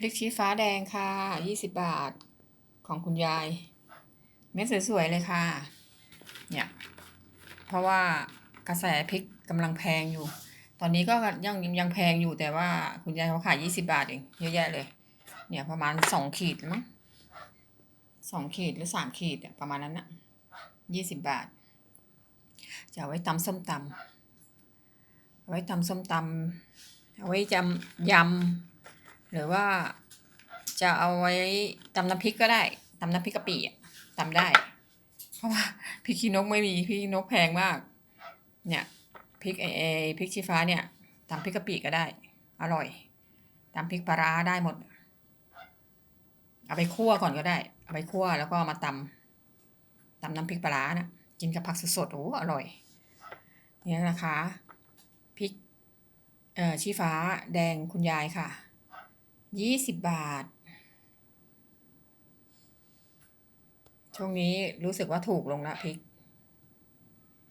พริกชี้ฟ้าแดงค่ะยี่สิบบาทของคุณยาย เม็ดสวยๆเลยค่ะ เนี่ย เพราะว่ากระแสพริกกำลังแพงอยู่ ตอนนี้ก็ยังยังแพงอยู่แต่ว่าคุณยายเขาขายยี่สิบาทเองเยอะแยะเลย เนี่ยประมาณสองขีดมั้งสองขีดหรือสามขีดประมาณนั้นอะยี่สิบบาท จะเอาไว้ตำส้มตำเอาไว้ตำส้มตำเอาไว้จำยำ หรือว่าจะเอาไว้ตำน้ำพริกก็ได้ตำน้ำพริกกะปิอะตำได้ เพราะว่าพริกขี้นกไม่มีพริกขี้นกแพงมาก เนี่ยพริกเอเอพริกชี้ฟ้าเนี่ยตำพริกกะปิก็ได้ อร่อยตำพริกปลาร้าได้หมด เอาไปคั่วก่อนก็ได้ เอาไปคั่วแล้วก็มาตำตำน้ำพริกปลาร้านะกินกับผักสดๆโอ้อร่อยเนี่ยนะคะพริกเอ่อชี้ฟ้าแดงคุณยายค่ะ ยี่สิบบาท ช่วงนี้รู้สึกว่าถูกลงละพริก